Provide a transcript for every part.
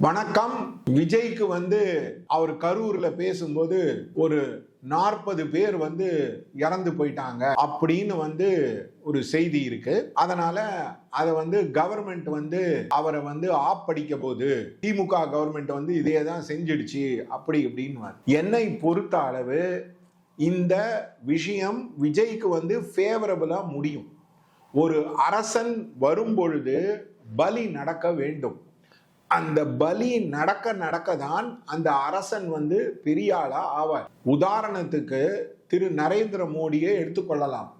வணக்கம். விஜய்க்கு வந்து அவர் கரூர்ல பேசும்போது ஒரு நாற்பது பேர் வந்து இறந்து போயிட்டாங்க அப்படின்னு வந்து ஒரு செய்தி இருக்கு. அதனால அதை வந்து கவர்மெண்ட் வந்து அவரை வந்து ஆப்படிக்க போது திமுக கவர்மெண்ட் வந்து இதே தான் செஞ்சிடுச்சு அப்படி இப்படின்னு என்னை பொறுத்த அளவு இந்த விஷயம் விஜய்க்கு வந்து ஃபேவரபிளா முடியும். ஒரு அரசன் வரும்பொழுது பலி நடக்க வேண்டும். அந்த பலி நடக்க நடக்க தான் அந்த அரசன் வந்து பெரிய ஆளா ஆவார். உதாரணத்துக்கு திரு நரேந்திர மோடியை எடுத்துக்கொள்ளலாம்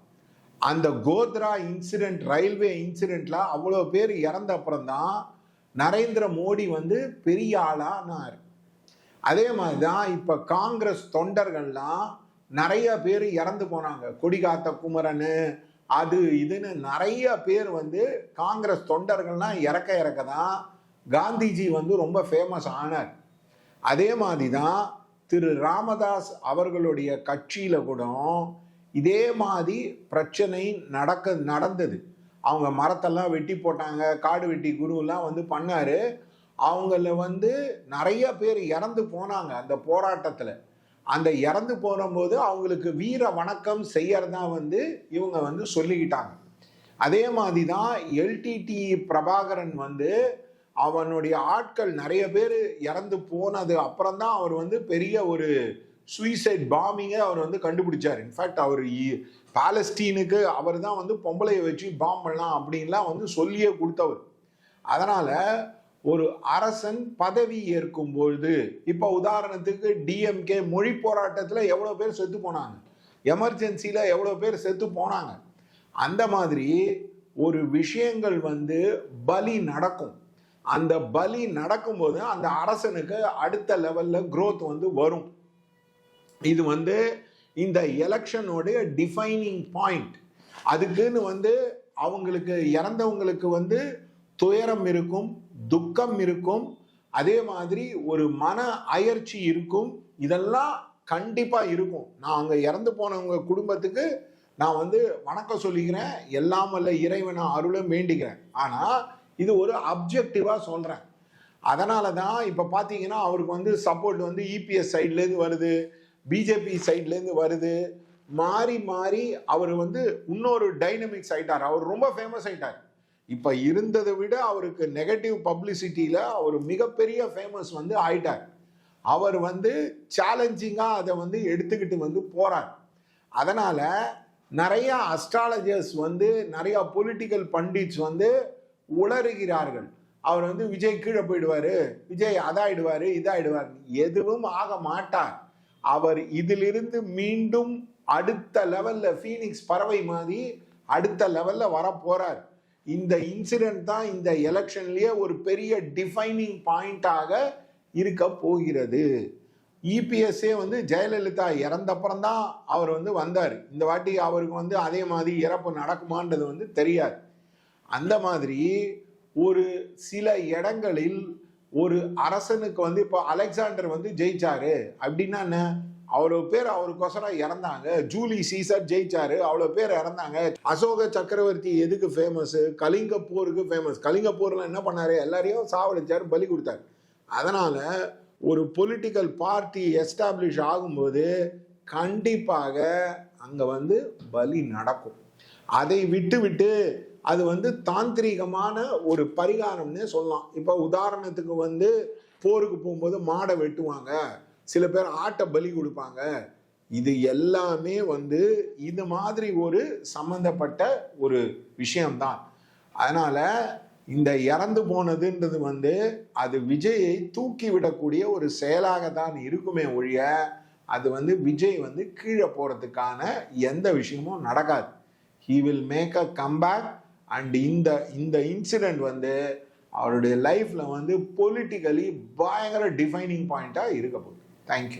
அந்த கோத்ரா இன்சிடென்ட் ரயில்வே இன்சிடென்ட்ல அவ்வளோ பேர் இறந்த அப்புறம் தான் நரேந்திர மோடி வந்து பெரிய ஆளானார். அதே மாதிரி தான் இப்போ காங்கிரஸ் தொண்டர்கள்லாம் நிறைய பேர் இறந்து போனாங்க. கொடிகாத்த குமரன் அது இதுன்னு நிறைய பேர் வந்து காங்கிரஸ் தொண்டர்கள்லாம் இறக்க இறக்க தான் காந்திஜி வந்து ரொம்ப ஃபேமஸ் ஆனார். அதே மாதிரி தான் திரு ராமதாஸ் அவர்களுடைய கட்சியில் கூட இதே மாதிரி பிரச்சனை நடக்க நடந்தது. அவங்க மரத்தெல்லாம் வெட்டி போட்டாங்க காடு வெட்டி குருவெல்லாம் வந்து பண்ணார். அவங்கள வந்து நிறைய பேர் இறந்து போனாங்க அந்த போராட்டத்தில். அந்த இறந்து போகும்போது அவங்களுக்கு வீர வணக்கம் செய்யறதா வந்து இவங்க வந்து சொல்லிக்கிட்டாங்க. அதே மாதிரி தான் எல்டிடி பிரபாகரன் வந்து அவனுடைய ஆட்கள் நிறைய பேர் இறந்து போனது அப்புறம் தான் அவர் வந்து பெரிய ஒரு சூசைட் பாம்பிங்கை அவர் வந்து கண்டுபிடிச்சார். இன்ஃபேக்ட் அவர் பாலஸ்டீனுக்கு அவர் தான் வந்து பொம்பளையை வச்சு பாம் பண்ணலாம் அப்படின்லாம் வந்து சொல்லியே கொடுத்தவர். அதனால் ஒரு அரசன் பதவி ஏற்கும் பொழுது இப்போ உதாரணத்துக்கு டிஎம்கே மொழி போராட்டத்தில் எவ்வளோ பேர் செத்து போனாங்க? எமர்ஜென்சியில் எவ்வளோ பேர் செத்து போனாங்க? அந்த மாதிரி ஒரு விஷயங்கள் வந்து பலி நடக்கும். அந்த பலி நடக்கும்போது அந்த அரசனுக்கு அடுத்த லெவல்ல க்ரோத் வந்து வரும். இது வந்து இந்த எலெக்ஷனுடைய டிஃபைனிங் பாயிண்ட் அதுக்குன்னு வந்து அவங்களுக்கு இறந்தவங்களுக்கு வந்து துயரம் இருக்கும் துக்கம் இருக்கும் அதே மாதிரி ஒரு மன அயற்சி இருக்கும். இதெல்லாம் கண்டிப்பா இருக்கும். நான் அங்க இறந்து போனவங்க குடும்பத்துக்கு நான் வந்து வணக்கம் சொல்லிக்கிறேன். எல்லாமல்ல இறைவனை அருளும் வேண்டிக்கிறேன் ஆனா இது ஒரு அப்ஜெக்டிவா சொல்றேன். அதனால தான் இப்போ பார்த்தீங்கன்னா அவருக்கு வந்து சப்போர்ட் வந்து இபிஎஸ் சைட்லேருந்து வருது பிஜேபி சைட்லேருந்து வருது. மாறி மாறி அவர் வந்து இன்னொரு டைனமிக்ஸ் ஆயிட்டார் அவர் ரொம்ப ஃபேமஸ் ஆயிட்டார். இப்போ இருந்ததை விட அவருக்கு நெகட்டிவ் பப்ளிசிட்டியில் அவர் மிகப்பெரிய ஃபேமஸ் வந்து ஆயிட்டார். அவர் வந்து சேலஞ்சிங்காக அதை வந்து எடுத்துக்கிட்டு வந்து போறார். அதனால நிறைய அஸ்ட்ராலஜர்ஸ் வந்து நிறைய பொலிட்டிக்கல் பண்டிட்ஸ் வந்து உளறுகிறார்கள் அவர் வந்து விஜய் கீழே போயிடுவாரு. விஜய் அதாயிடுவாரு இதாயிடுவார். எதுவும் ஆக மாட்டார். அவர் இதிலிருந்து மீண்டும் அடுத்த லெவல்ல ஃபீனிக்ஸ் பறவை மாதிரி அடுத்த லெவல்ல வரப்போறார். இந்த இன்சிடென்ட் தான் இந்த எலெக்ஷன்லயே ஒரு பெரிய டிஃபைனிங் பாயிண்டாக இருக்க போகிறது. இபிஎஸ்ஏ வந்து ஜெயலலிதா இறந்தப்புறம் தான் அவர் வந்து வந்தார். இந்த வாட்டி அவருக்கு வந்து அதே மாதிரி இறப்பு நடக்குமான்றது வந்து தெரியாது. அந்த மாதிரி ஒரு சில இடங்களில் ஒரு அரசனுக்கு வந்து இப்போ அலெக்சாண்டர் வந்து ஜெயிச்சாரு. அப்படின்னா என்ன? அவ்வளோ பேர் அவருக்கோசரம் இறந்தாங்க. ஜூலி சீசர் ஜெயிச்சாரு. அவ்வளோ பேர் இறந்தாங்க. அசோக சக்கரவர்த்தி எதுக்கு ஃபேமஸ் கலிங்க போருக்கு ஃபேமஸ் கலிங்க போர்ல என்ன பண்ணாரு? எல்லாரையும் சாவடிச்சார் பலி கொடுத்தாரு. அதனால ஒரு பொலிட்டிக்கல் பார்ட்டி எஸ்டாப்ளிஷ் ஆகும்போது கண்டிப்பாக அங்கே வந்து பலி நடக்கும். அதை விட்டு விட்டு அது வந்து தாந்திரீகமான ஒரு பரிகாரம்னே சொல்லலாம். இப்போ உதாரணத்துக்கு வந்து போருக்கு போகும்போது மாடை வெட்டுவாங்க. சில பேர் ஆட்டை பலி கொடுப்பாங்க. இது எல்லாமே வந்து இது மாதிரி ஒரு சம்பந்தப்பட்ட ஒரு விஷயம்தான். அதனால இந்த இறந்து போனதுன்றது வந்து அது விஜயை தூக்கி விடக்கூடிய ஒரு செயலாக தான் இருக்குமே ஒழிய அது வந்து விஜய் வந்து கீழே போறதுக்கான எந்த விஷயமும் நடக்காது. He will make a comeback and இந்த இந்த இன்சிடென்ட் வந்து அவருடைய லைஃப்ல வந்து பொலிட்டிக்கலி பயங்கர டிஃபைனிங் பாயிண்டா இருக்க போகுது. தேங்க்யூ